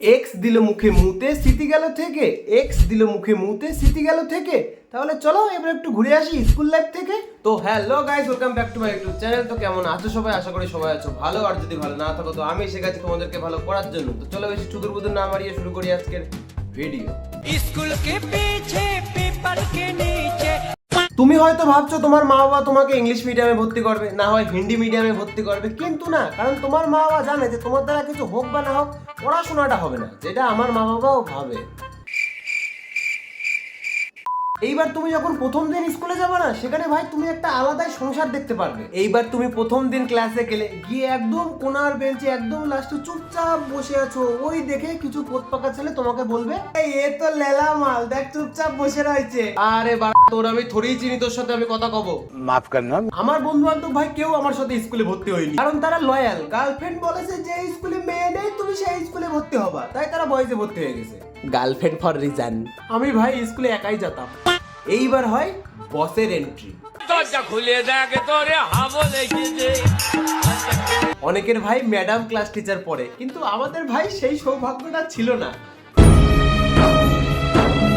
X দিল মুখে মুতে স্মৃতি গেল থেকে এক্স দিল মুখে মুতে স্মৃতি গেল থেকে। তাহলে চলো এবার একটু ঘুরে আসি স্কুল লাইফ থেকে। তো hello guys welcome back to my YouTube channel তো কেমন আছো সবাই? আশা করি সবাই আছো ভালো। আর যদি ভালো না থাকো তো আমি এসে গেছি তোমাদেরকে ভালো করার জন্য। তো চলো বেশি চুদুর বুদুর না মারিয়ে শুরু করি আজকের ভিডিও স্কুল কে পিছে পেপার কে নিচে তুমি হয়তো ভাবছ তোমার মা বাবা তোমাকে ইংলিশ মিডিয়ামে ভর্তি করবে, না হয় হিন্দি মিডিয়ামে ভর্তি করবে, কিন্তু না, কারণ তোমার মা বাবা জানে যে তোমার দ্বারা কিছু হোক বা না হোক, পড়াশোনাটা হবে না, যেটা আমার মা বাবাও ভাবে। এইবার তুমি যখন প্রথম দিন স্কুলে যাবে না সেখানে ভাই তুমি একটা আলাদাই সংসার দেখতে পারবে। এইবার তুমি প্রথম দিন ক্লাসে গেলে গিয়ে একদম কোনার বেঞ্চে একদম লাস্টে চুপচাপ বসে আছো। ওই দেখে কিছু পোত পাকা ছেলে তোমাকে বলবে এ তো লেলা মাল দেখ চুপচাপ বসে রয়েছে। আরে বা তোর আমি থোড়েই চিনি তোর সাথে আমি কথা কব। মাফ করনা আমার বন্ধু বান্ধব ভাই কেউ আমার সাথে স্কুলে ভর্তি হইনি কারণ তারা লয়াল গার্লফ্রেন্ড বলেছে যে স্কুলে মেয়ে নেই তুমি সেই স্কুলে ভর্তি হবা। তাই তারা বয়সে ভর্তি হয়ে গেছে। গার্লফ্রেন্ড ফর রিজন আমি ভাই স্কুলে একাই যেতাম। এইবার হয় বসের এন্ট্রি অনেকের ভাই ম্যাডাম ক্লাস টিচার পড়ে কিন্তু আমাদের ভাই সেই সৌভাগ্যটা ছিল না।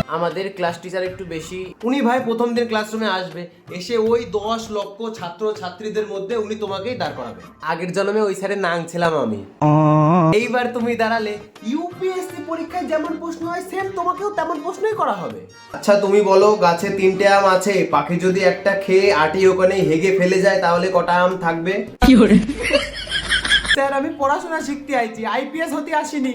আমাদের ক্লাস টিচার একটু বেশি। উনি ভাই প্রথম দিন ক্লাসরুমে আসবে এসে ওই দশ লক্ষ ছাত্র ছাত্রীদের মধ্যে উনি তোমাকেই দাঁড় করাবে। আগের জন্মে ওই স্যারের নাং ছিলাম আমি। এইবার তুমি দাঁড়ালে ইউপিএসসি পরীক্ষায় যেমন প্রশ্ন হয় সেম তোমাকেও তেমন প্রশ্নই করা হবে। আচ্ছা তুমি বলো গাছে তিনটে আম আছে পাখি যদি একটা খেয়ে আটি ওখানে হেগে ফেলে যায় তাহলে কটা আম থাকবে? স্যার আমি পড়াশোনা শিখতে আইছি আইপিএস হতে আসিনি।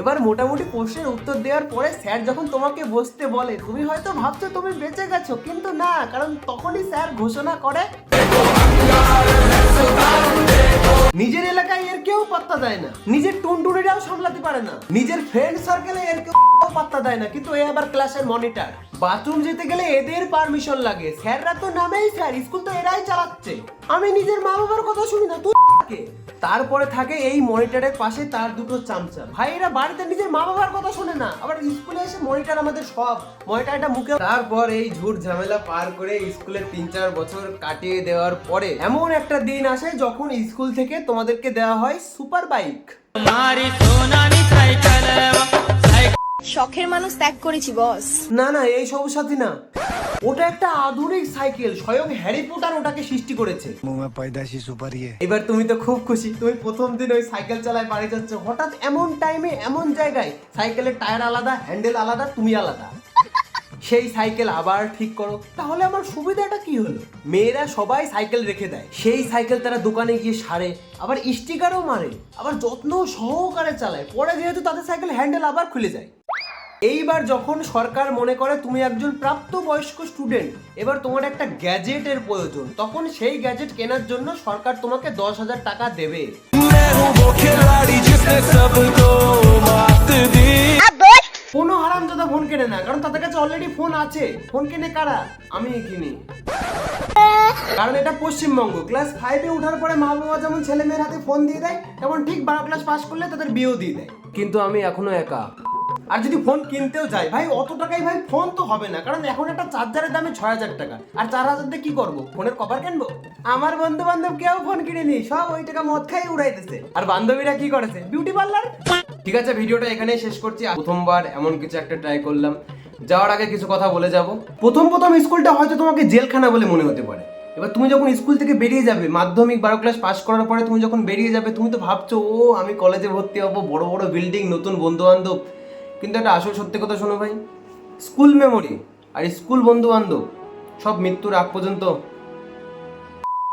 এবার মোটামুটি প্রশ্নের উত্তর দেওয়ার পরে স্যার যখন তোমাকে বসতে বলে তুমি হয়তো ভাবছ তুমি বেঁচে গেছো কিন্তু না কারণ তখনই স্যার ঘোষণা করে পাত্তা দেয় না। নিজের টুনটুনিটাও সামলাতে পারে না। নিজের ফ্রেন্ড সার্কেলে এর কেউ পাত্তা দেয় না, কিন্তু এ আবার ক্লাসের মনিটর বাথরুম যেতে গেলে এদের পারমিশন লাগে। স্যাররা তো নামেই স্যার, স্কুল তো এরাই চালাচ্ছে। আমি নিজের মা বাবার কথা শুনি না তুই? তারপরে থাকে এই মনিটরের পাশে তার দুটো চামচা। ভাই, এরা বাড়িতে নিজের মা বাবার কথা শোনে না। আবার স্কুলে এসে মনিটর আমাদের সব, মনিটরটা মুখে তারপর এই ঝুট ঝামেলা পার করে স্কুলের তিন চার বছর কাটিয়ে দেওয়ার পরে এমন একটা দিন আসে যখন স্কুল থেকে তোমাদেরকে দেওয়া হয় সুপার বাইক। মারি সাইকেল শখের মানুষ ত্যাগ করেছি বস না না এই সব সাথে না। ওটা একটা আধুনিক সাইকেল স্বয়ং হ্যারি পটার ওটাকে সৃষ্টি করেছে। এবার তুমি তো খুব খুশি তুমি প্রথম দিন ওই সাইকেল চালায় বাড়ি যাচ্ছ। হঠাৎ এমন টাইমে এমন জায়গায় সাইকেলের টায়ার আলাদা হ্যান্ডেল আলাদা তুমি আলাদা। সেই সাইকেল আবার ঠিক করো। তাহলে আমার সুবিধাটা কি হলো? মেয়েরা সবাই সাইকেল রেখে দেয়। সেই সাইকেল তারা দোকানে গিয়ে সারে আবার স্টিকারও মারে আবার যত্ন সহকারে চালায়। পরে যেহেতু তাদের সাইকেল হ্যান্ডেল আবার খুলে যায়। এইবার যখন সরকার মনে করে তুমি একজন প্রাপ্তবয়স্ক স্টুডেন্ট এবার তোমার একটা গ্যাজেটের প্রয়োজন, তখন সেই গ্যাজেট কেনার জন্য সরকার তোমাকে দশ হাজার টাকা দেবে। কোনো হারামজাদা ফোন কেনে না, কারণ তাদের কাছে অলরেডি ফোন আছে। ফোন কেনে কারা? আমি কিনি। কারণ এটা পশ্চিমবঙ্গ ক্লাস ফাইভে ওঠার পরে মা বাবা যেমন ছেলে মেয়ের হাতে ফোন দিয়ে দেয়, তেমন ঠিক বারো ক্লাস পাস করলে তাদের বিয়েও দিয়ে দেয়। কিন্তু আমি এখনও একা। আর যদি ফোন কিনতেও যাই ভাই, অত টাকায় ভাই ফোন তো হবে না। কারণ এখন একটা চার্জারের দামে ছয় হাজার টাকা। আর চার হাজার দিয়ে কি করব? ফোনের কভার কিনবো? আমার বন্ধু বান্ধব কেউ ফোন কিনেনি, সব ওই টাকা মদ খাই উড়াইতেছে। আর বান্ধবীরা কি করেছে? বিউটি পার্লার ঠিক আছে, ভিডিওটা এখানেই শেষ করছি। প্রথমবার এমন কিছু একটা ট্রাই করলাম। যাওয়ার আগে কিছু কথা বলে যাব। প্রথম প্রথম স্কুলটা হয়তো তোমাকে জেলখানা বলে মনে হতে পারে। এবার তুমি যখন স্কুল থেকে বেরিয়ে যাবে, মাধ্যমিক বারো ক্লাস পাস করার পরে তুমি যখন বেরিয়ে যাবে, তুমি তো ভাবছ, ও, আমি কলেজে ভর্তি হব, বড় বড় বিল্ডিং নতুন বন্ধু বান্ধব কিন্তু একটা আসল সত্যি কথা শোনো ভাই। স্কুল মেমোরি আর স্কুল বন্ধু বান্ধব সব মৃত্যুর আগ পর্যন্ত।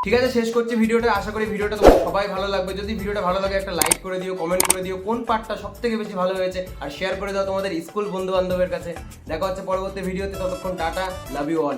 ঠিক আছে, শেষ করছি ভিডিওটা। আশা করি ভিডিওটা তোমার সবাই ভালো লাগবে। যদি ভিডিওটা ভালো লাগে, একটা লাইক করে দিও কমেন্ট করে দিও, কোন পার্টটা সব থেকে বেশি ভালো হয়েছে, আর শেয়ার করে দাও তোমাদের স্কুল বন্ধু বান্ধবের কাছে। দেখা হচ্ছে পরবর্তী ভিডিওতে, ততক্ষণ টাটা লাভ ইউ অল